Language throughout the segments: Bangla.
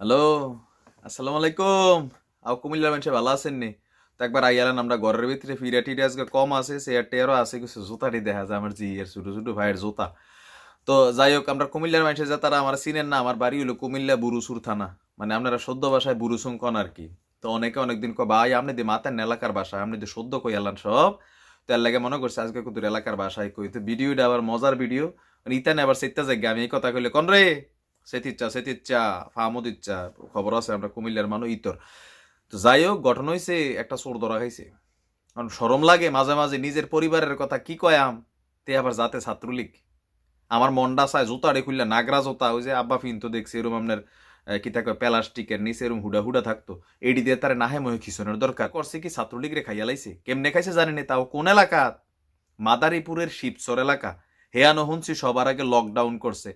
হ্যালো আসসালামু আলাইকুম আও কুমিল্লার মানুষ ভালো আছেন নি? তো একবার আইয়ালেন আমরা ঘরের ভিতরে ফিরে টিরে আজকে কম আছে, সে টেরও আছে, কিছু জুতাটি দেখা যায়, আমার জি এর ছোটো ছোটো ভাইয়ের জুতা। তো যাই হোক, আমরা কুমিল্লার মানুষের যা তারা আমার চিনেন না, আমার বাড়ি হলো কুমিল্লা বুরুসুর থানা। মানে আপনারা সদ্য ভাষায় বুরুসুং কন আর কি। তো অনেকে অনেকদিন কয়, ভাই, আপনি দি মাতেন এলাকার বাসা, আপনি দি সদ্য কই এলান সব? তো এর লাগে মনে করছে, আজকে কুতুর এলাকার বাসায় কই? তো ভিডিওটা আবার মজার ভিডিও। ইতানে আবার সেটা যাই আমি এই কথা কইলে কন রে সেতিচ্ছা সেতিচ্ছা ইচ্ছা খবর আছে আমরা কুমিল্লার মানুষ ইতর। তো যাই হোক গঠন হয়েছে একটা চোর ধরা খাইছে কারণ সরম লাগে মাঝে মাঝে নিজের পরিবারের কথা কি কয় আম? তে আবার যাতে ছাত্রলীগ। আমার মন্ডা চায় জুতা রে খুললে নাগরা জুতা, ওই যে আব্বা ফিন তো দেখছি, এরম আপনার কি থাকে প্লাস্টিকের নিচে এরম হুডা হুডা থাকতো। এডি দিয়ে তারে নাহে মহে খিসনের দরকার। করছে কি ছাত্রলীগ রে খাইয়া লাইছে? কেমনে খাইছে জানি না তাও কোন এলাকা? মাদারীপুরের শিবচর এলাকা। হেয়ানো শুনছি সবার আগে লকডাউন করছে।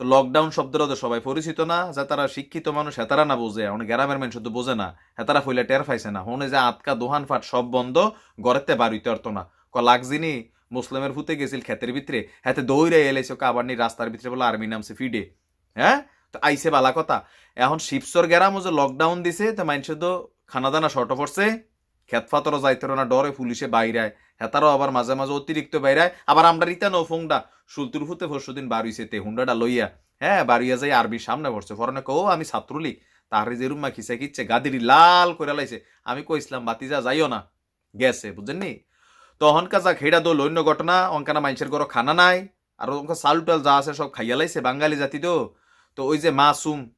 তো লকডাউন শব্দটা তো সবাই পরিচিত না, যে তারা শিক্ষিত মানুষ হেতারা না বোঝে। অনেক গ্রামের মানুষ তো বোঝে না। হেতারা ফইলে টের পাইছে না। হনে যে আটকা, দোহান ফাট সব বন্ধ গড়েতে বাড়িতে পারতো না। ক লাগজিনি মুসলিমের ফুতে গেছিল ক্ষেতের ভিতরে হাতে দৌড়ে এলেছে আবার নি রাস্তার ভিতরে বলে আর্মি নামছে ফিডে। হ্যাঁ? তো আইসে বালা কথা। এখন শিবসর গেরামও যে লকডাউন দিছে, তো মানুষ তো খানা দানা শর্ট পড়ছে। খেত ফাতরও যাইতে না, ডরে পুলিশে বাইরায়। হেতারও আবার মাঝে মাঝে অতিরিক্ত বাইরায়। আবার আমরা রিতা নো ফোংডা সুলতুর ফুতে পরশু দিন বাড়িছে তে হুন্ডাটা লইয়া। হ্যাঁ বাড়িয়া যাই আরবি সামনে পড়ছে। ফরনে কো আমি ছাত্রলীগ। তাহারে যে রুমা খিসে খিচ্ছে গাদিরি লাল করে লাইছে। আমি কইছিলাম, বাতিজা, যাইও না। গেছে বুঝছেন নি তখন কাজা খেড়া দোল, অন্য ঘটনা। অঙ্কানা মানুষের ঘর খানা নাই। আর অঙ্ক চাল টাল যা আছে সব খাইয়া লাইছে, বাঙালি জাতি তো। তো ওই যে মাসুম,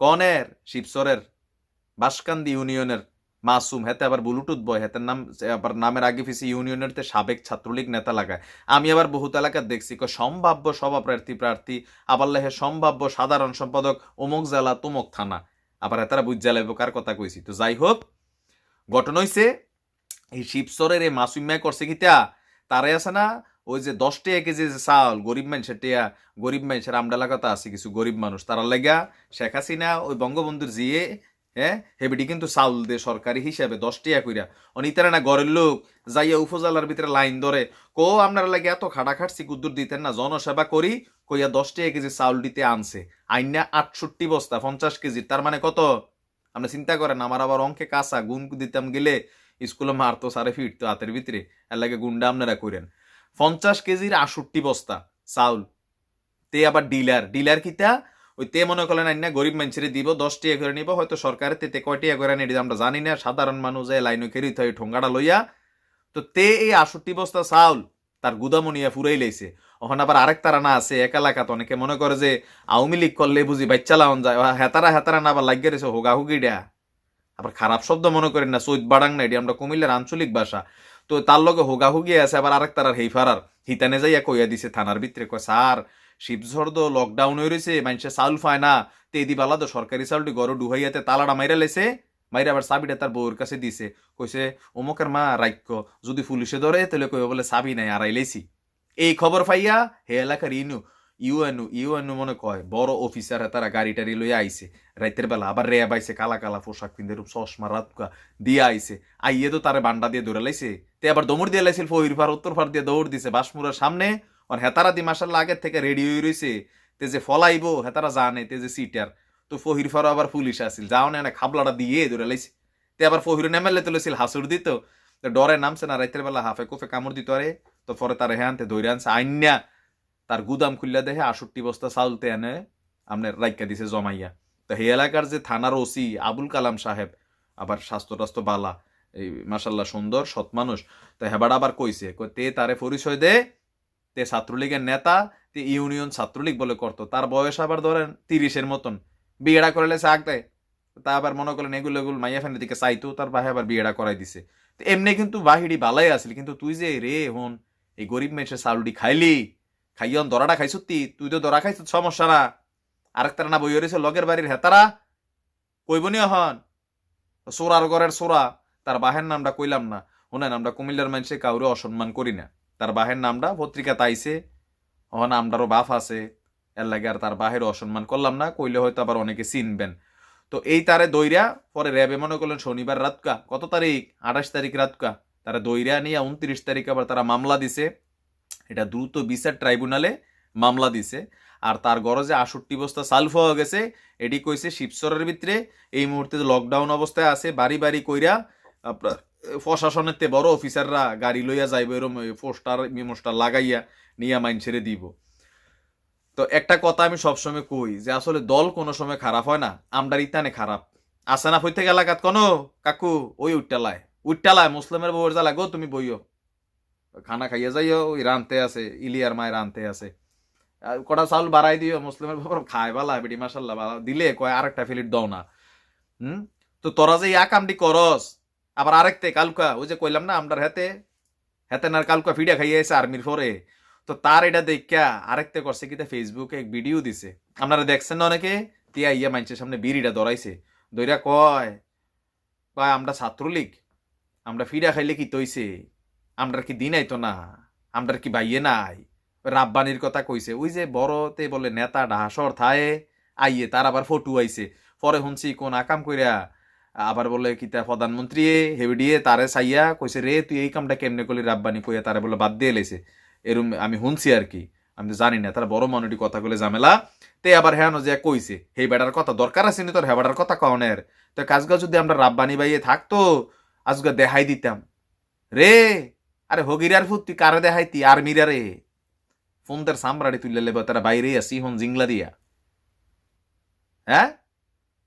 কনের, শিবসরের, বাসকান্দি ইউনিয়নের মাসুম, হেতে আবার ব্লুটুথ বয়, হেতের নাম, আবার নামের আগে ফিসি ইউনিয়নের তে সাবেক ছাত্রলীগ নেতা লাগায়। আমি আবার বহুত এলাকার দেখছি, কয় সম্ভাব্য সভাপ্রার্থী প্রার্থী, আবার লেহে সম্ভাব্য সাধারণ সম্পাদক অমুক জেলা তমুক থানা। আবার এতারা বুঝ জ্বালাইব কার কথা কইছি। তো যাই হোক, ঘটন হইছে, এই শিবসরের এই মাসুমিয়া করছে কিতা? তারে আছে না, ওই যে দশ টাকা কেজি যে চাউল গরিব মানুষের টিয়া, গরিব মানুষের আমডা লাগাতে আছে, কিছু গরিব মানুষ। তারা লেগা শেখ হাসিনা, ওই বঙ্গবন্ধুর জিয়ে হ্যাঁ হেবিটি কিন্তু চাউল দে সরকারি হিসাবে দশ টিয়া কইরা। অনিতারা না ঘরের লোক যাইয়া উপজেলার ভিতরে লাইন ধরে, কো, আপনারা লাগে এত খাটা খাটছি কুদ্দুর দিতেন না, জনসেবা করি। কইয়া দশ টাকা কেজি চাউল দিতে আনছে। আইনা আটষট্টি বস্তা, পঞ্চাশ কেজি তার মানে কত? আপনি চিন্তা করেন, আমার আবার অঙ্কে কাঁচা গুণ দিতাম গেলে স্কুলে মারতো সারে ফিরতো হাতের ভিতরে, এর লাগে গুন্ডা আপনারা করেন পঞ্চাশ কেজির আটষট্টি বস্তা চাউল। তে আবার ডিলার ডিলার কিতা? ওই তে মনে করলেন আইনা গরিব মানুষের দিব দশ টিয়া করে নিব, হয়তো সরকারের তেতে কয় টিয়া করে নিয়ে আমরা জানি না। সাধারণ মানুষ লাইন খেরি থাকে ঠোঙ্গাটা লইয়া। তো তে এই আটষট্টি বস্তা চাউল তার গুদামনিয়া ফুরাই লাইছে। ওখানে আবার আরেক তারা না আছে, এক এলাকাত অনেকে মনে করে যে আওয়ামী লীগ করলে বুঝি বাচ্চা লাউন যায়। হেতারা হেতারা না আবার লাগিয়ে রয়েছে হোগা হুগিডা আবার খারাপ শব্দ মনে করেন না সৈদ বাড়াং না এটি, আমরা কুমিল্লার আঞ্চলিক ভাষা। তো তার লগে হোগা হুগি আছে, আবার আরেক তারার হেইফারার। হিতানে যাইয়া কইয়া দিছে, থানার ভিতরে কয়, স্যার শিবঝর তো লকডাউন হয়ে রয়েছে মানুষে চাউল পায় না। তে দি বালা তো সরকারি চাউলটি গরু ডুহাইয়াতে তালাটা মাইরা লেছে, মাইরা আবার চাবিটা তার বউর কাছে দিছে। কইছে, অমুকের মা রাক্য যদি পুলিশে ধরে, তাহলে কইব বলে চাবি নাই, আড়াই লেছি। এই খবর পাইয়া হে এলাকার ইনু, ইউএনউ ইউএনউ মনে কয়, বড় অফিসার তারা গাড়ি টাড়ি লইয়া আইছে। রাইতের বেলা আবার রেয়া বাইছে, কালা কালা পোশাক পিন্ধে রূপ চশমা, রাতকা দিয়ে আইছে। আইয়ে তো তারে বান্ডা দিয়ে দৌড়ে লাইছে তে আবার দৌড় দিয়ে লাইছিল ফহির ফার উত্তর ফার দিয়ে দৌড় দিছে। বাসমুরার সামনে আর হেতারা দি মাসাল্লাহ আগের থেকে রেডি হয়ে রয়েছে তে যে ফলাইব হেতারা জানে তে যে সিটার তো ফহির ফারও আবার পুলিশ আসিল যাও না খাবলাটা দিয়ে দৌড়ে লাইছে তে আবার ফহির নেমেলে তুলেছিল হাসুর দিত তো ডরে নামছে না রাইতের বেলা হাফে কোফে কামড় দিত আরে তো পরে তার হ্যাঁ আনতে দৌড়ে আনছে আইন্যা তার গুদাম খুললে দেখে আষট্টি বস্তা চাউলতে এনে আপনার রাইকা দিছে জমাইয়া তো হে এলাকার যে থানার ওসি আবুল কালাম সাহেব আবার স্বাস্থ্য টাস্থ্য বালা এই মাসাল্লাহ সুন্দর সৎ মানুষ তো হেবার আবার কইছে কই তে তারে পরিচয় দে তে ছাত্রলীগের নেতা, তে ইউনিয়ন ছাত্রলীগ বলে করতো। তার বয়স আবার ধরেন তিরিশের মতন। বিয়েটা করলে চাক দেয় তা আবার মনে করলেন এগুলো এগুলো মাইয়া ফ্যানের দিকে চাইতো, তার ভাই আবার বিয়েটা করাই দিছে। তো এমনি কিন্তু বাহিরি বালাই আসিল। কিন্তু তুই যে, রে হন, এই গরিব মেয়েছের চাউলটি খাইলি? খাইয়ন, দরাটা খাইছত তি? তুই তো দরা খাইছ, সমস্যা না। আরেক তারা না বই রয়েছে লগের বাড়ির হেতারা। কইবনি হন সোরার ঘরের সোরা, তার বাহের নামটা কইলাম না। শোনেন নামটা কুমিল্লার মানুষে কাউরে অসম্মান করি না। তার বাহের নামটা পত্রিকা তাইছে হন আমরারও বাফ আছে। এর লাগে আর তার বাহের অসম্মান করলাম না, কইলে হয়তো আবার অনেকে চিনবেন। তো এই তারে দইরা পরে র্যাবে মনে করলেন শনিবার রাতকা। কত তারিখ? আঠাশ তারিখ রাতকা। তারা দইরা নিয়ে উনত্রিশ তারিখ আবার তারা মামলা দিছে। এটা দ্রুত বিচার ট্রাইব্যুনালে মামলা দিছে। আর তার যে আষট্টি বস্তা সালফ হয়ে গেছে। এটি কইছে শিবসরের ভিতরে। এই মুহূর্তে লকডাউন অবস্থায় আছে। বাড়ি বাড়ি কইরা আপনার প্রশাসনের তে বড় অফিসাররা গাড়ি লইয়া যাইব, এরম পোস্টার মিমোস্টার লাগাইয়া নিয়া মাইন ছেড়ে দিব। তো একটা কথা আমি সবসময় কই, যে আসলে দল কোনো সময় খারাপ হয় না আমদার ইতানে খারাপ। আসে না প্রত্যেক এলাকাত কোনো? কাকু, ওই উঠটালায় উঠটালায় মুসলিমের বউর জ্বালা, গো তুমি বইও খানা খাইয়া যাইও ওই রানতে আছে, ইলিয়ার মায়ের রানতে আছে। কটা চাউল বাড়াই দিও মুসলিমের বউর খায়, বালা, বেটি মাসাল্লাহ দিলে কয় আরেকটা ফিলিট দাও না। হুম? তো তোরা যে ইয়া কামটি করস আবার আরেকতে কালকা, ওই যে কইলাম না আমরা হাতে? হাতে না কালকা ফিডা খাইয়া এসে আর্মির পরে। তো তার এটা দেখা আরেকতে করছে কিতা ফেসবুকে এক ভিডিও দিছে। আপনারা দেখছেন না অনেকে? তিয়া ইয়া মানুষের সামনে বিড়িটা ধরাইছে। দইরা কয় কয়, আমরা ছাত্রলীগ। আমরা ফিডা খাইলে কি তৈছে আমরার কি দিন আইতো না? আমরা কি বাইয়ে নাই? রাব্বানির কথা কইছে। ওই যে বড়তে বলে নেতা ডাহাসর থায়ে, আইয়ে তার আবার ফটু আইছে। পরে শুনছি কোন আকাম কইরা আবার বলে কিতা প্রধানমন্ত্রী হেবিডিয়ে তারে চাইয়া কইছে, রে, তুই এই কামটা কেমনে করলি? রাব্বানি কইয়া তারে বলে, বাদ দিয়ে লেছে এরম আমি শুনছি আর কি। আমি তো জানি না, তারা বড় মানুষটি কথা কইলে ঝামেলা। তে আবার হ্যাঁ যে কইছে, হে বেটার কথা দরকার আছে নি তোর? হ্যাঁ বেটার কথা কনের তো কাজগা যদি আমরা রাব্বানি বাইয়ে থাকতো আজকে দেখাই দিতাম। রে, আরে হগিরার তুই কারে দেখাইতি? আর মিরা রে? তার সামরাড়ি তুললে লেবে, তারা বাইরে আসি হন জিংলা দিয়া। হ্যাঁ?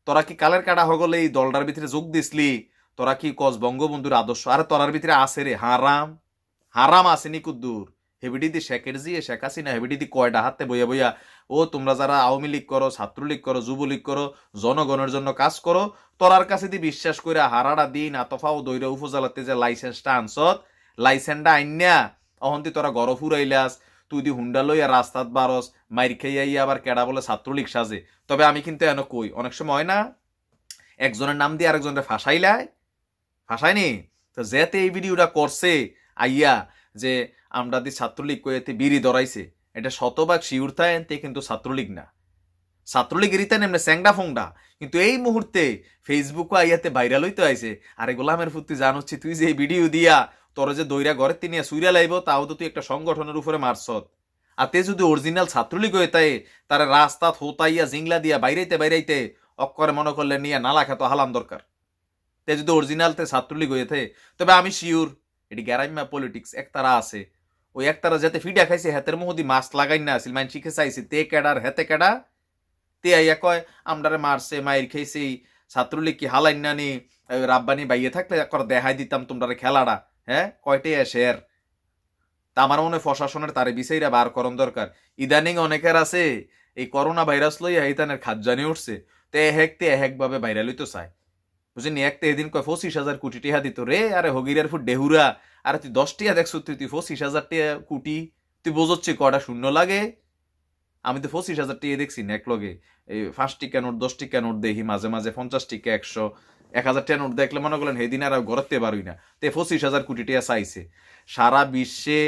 তোরা কি কালের কাটা হগলে এই দলটার ভিতরে যোগ দিসলি? তোরা কি কস বঙ্গবন্ধুর আদর্শ? আরে তোরার ভিতরে আছে রে, হারাম। হারাম আসেনি কুদ্দুর হেবিডিদি শেখের জিয়ে শেখ হাসিনা হেবিডিদি কয়টা হাতে বইয়া বইয়া, ও, তোমরা যারা আওয়ামী লীগ করো, ছাত্রলীগ করো, যুবলীগ করো, জনগণের জন্য কাজ করো, তোরার কাছে দি বিশ্বাস করে হারাটা দিন, আতফা ও দৈরা উপজেলাতে যে লাইসেন্সটা আনছত লাইসেন্সটা আইন্যা, অহন্তি তোরা গড় ফুরাইলাস তুই দি হুন্ডা লইয়া রাস্তাত বারস মাইর খেয়ে আবার কেডা বলে ছাত্রলীগ সাজে। তবে আমি কিন্তু এন কই, অনেক সময় হয় না, একজনের নাম দিয়ে আরেকজনের ফাঁসাইলায় ফাঁসায়নি তো যেতে এই ভিডিওটা করছে, আইয়া, যে আমরা দি ছাত্রলীগ কয়েতে বিড়ি ধরাইছে, এটা শতভাগ শিউরতায় এনতে কিন্তু ছাত্রলীগ না। ছাত্রলীগের ইতান এমনি স্যাংডা ফোংডা। কিন্তু এই মুহূর্তে ফেসবুকও আইয়াতে ভাইরাল হইতে আইছে। আরে গোলামের ফুত্তি জানোচ্ছি তুই যে এই ভিডিও দিয়া তোর যে দইরা ঘরে তিনি সুইরা লাইব, তাও তো তুই একটা সংগঠনের উপরে মারছত আর তে যদি অরিজিনাল ছাত্রলীগ হয়ে তাই, তার রাস্তা থোতাইয়া জিংলা দিয়া বাইরাইতে বাইরাইতে অক্করে মনে করলে নিয়ে নালা খেতো হালাম দরকার। তে যদি অরিজিনাল তে ছাত্রলীগ হয়ে থাকে, তবে আমি শিওর এটি গ্যারাইমা পলিটিক্স একতারা আছে। ওই একতারা যাতে ফিডা খাইছে, হাতের মুহদি মাছ লাগাই না আসিল মাইন শিখে চাইছে, তে কেডার, হেতে কেডা? তে আইয়া কয়, আমরারে মারছে, মাইর খাইছে, ছাত্রলীগ কি হালাইন না নি? রাব্বানি বাইয়ে থাকলে দেখাই দিতাম তোমরা খেলাটা হ্যাঁ কয়টে শের? তা আমার মনে প্রশাসনের তারে বিষয়রা বার করন দরকার। ইদানিং অনেকের আছে, এই করোনা ভাইরাস লইয়া ইতানের খাদ্যানি উঠছে। তে এহেক তে এহেক ভাবে ভাইরাল হইতো চায়। বুঝলি একতে এদিন কয়, পঁচিশ হাজার কোটি টিহা দিত রে। আরে হগিরার ফুট ডেহুরা। আরে তুই দশ টিয়া দেখছ, তুই তুই পঁচিশ হাজার টিয়া কোটি। তুই বোঝচ্ছি কটা শূন্য লাগে? আমি তো পঁচিশ হাজার টিয়া দেখছি নেকলগে এই পাঁচ টিকা নোট দশ টিকা নোট দেখি, মাঝে মাঝে পঞ্চাশ টিকা একশো। এক হাজার টিয়া নোট দেখলে মনে করলেন সেদিন আর ঘরতে পারুই না। তে পঁচিশ হাজার কোটি টিয়া চাইছে। সারা বিশ্বে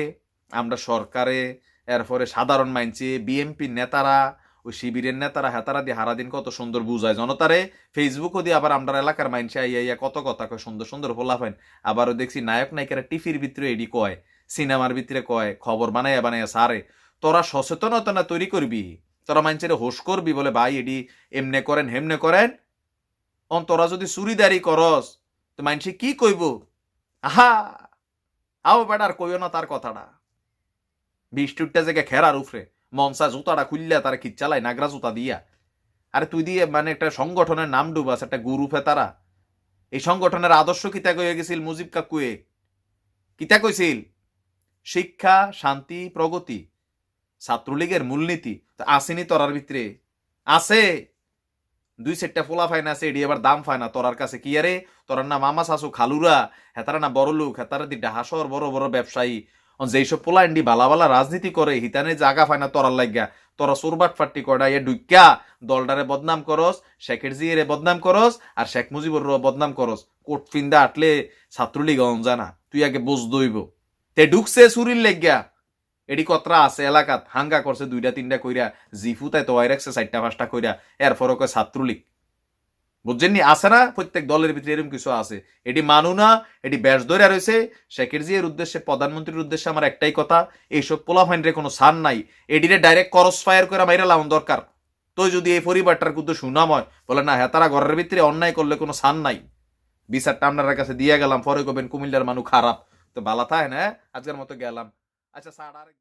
আমরা সরকারে, এরপরে সাধারণ মাইনছে বিএমপি নেতারা, ওই শিবিরের নেতারা, হেতারা দিয়ে হারাদিন কত সুন্দর বুঝায়। জনতারে ফেসবুকও দিয়ে আবার আমরা এলাকার মাইনছে আইয়া ইয়া কত কথা কয়, সুন্দর সুন্দর ফোলা ফাইন। আবারও দেখছি নায়ক নায়িকারা টিভির ভিতরে এডি কয়, সিনেমার ভিতরে কয়, খবর বানাইয়া বানাইয়া সারে। তোরা সচেতনতা তৈরি করবি? তোরা মাইনছে হোস করবি বলে ভাই এডি এমনে করেন, হেমনে করেন? অন, তোরা যদি চুরিদারি করস, তো মাইনসে কি কইব? আহা! আও বেটার কইও না তার কথাটা। বৃষ্টিটা জায়গায় খেরার উপরে মনসা জুতাটা খুললে তারা খিচ্চালাই নাগরা জুতা দিয়া। আরে তুই দিয়ে মানে একটা সংগঠনের নাম ডুবাস, একটা গুরুফে তারা। এই সংগঠনের আদর্শ কিতা কয়ে গেছিল মুজিব কাকুয়ে? কিতা কইছিল? শিক্ষা, শান্তি, প্রগতি, ছাত্রলীগের মূলনীতি। আসেনি তোরার ভিতরে। আছে! দুই সেটটা ফোলা ফাইন আছে, এডি আবার দাম ফায় না তোরার কাছে কি আরে? তোরার না মামা শাশু খালুরা, হেতারা না বড় লোক, হেতারা দি ডাহাসর বড় বড় ব্যবসায়ী। যেইসব পোলাইন্ডি বালা বালা রাজনীতি করে, হিতানে জাগা ফায় না তোরার লাগিয়া তোরা সুরবাট ফাট্টি করা ইয়ে ডুইকা দলটারে বদনাম করস, শেখের জিয়েরে বদনাম করস, আর শেখ মুজিবুর বদনাম করস। কোট ফিন্দা আটলে ছাত্রলীগ জানা তুই আগে বুঝ দইব। তে ঢুকছে সুরির লেগিয়া এডি কতরা আছে এলাকাত, হাঙ্গা করছে দুইটা তিনটা কইরা জিফু তাই তো রাখছে, চারটা পাঁচটা কইরা এরপরও কয় ছাত্রলীগ। বুঝছেন আছে না? প্রত্যেক দলের ভিতরে এরকম কিছু আছে। এটি মানু না, এটি ব্যাস ধরে রয়েছে শেখের জিয়ার উদ্দেশ্যে, প্রধানমন্ত্রীর উদ্দেশ্যে আমার একটাই কথা, এইসব পোলা ফাইনরে কোনো সান নাই। এটিরে ডাইরেক্ট করস ফায়ার করে মাইরা লাউন দরকার। তো যদি এই পরিবারটার কিন্তু সুনাম হয়, বলে না হ্যাঁ তারা ঘরের ভিতরে অন্যায় করলে কোনো সান নাই। বিচারটা আপনার কাছে দিয়ে গেলাম, পরে কবেন কুমিল্লার মানুষ খারাপ। তো বালা থাকে না আজকের মতো গেলাম। আচ্ছা স্যার আর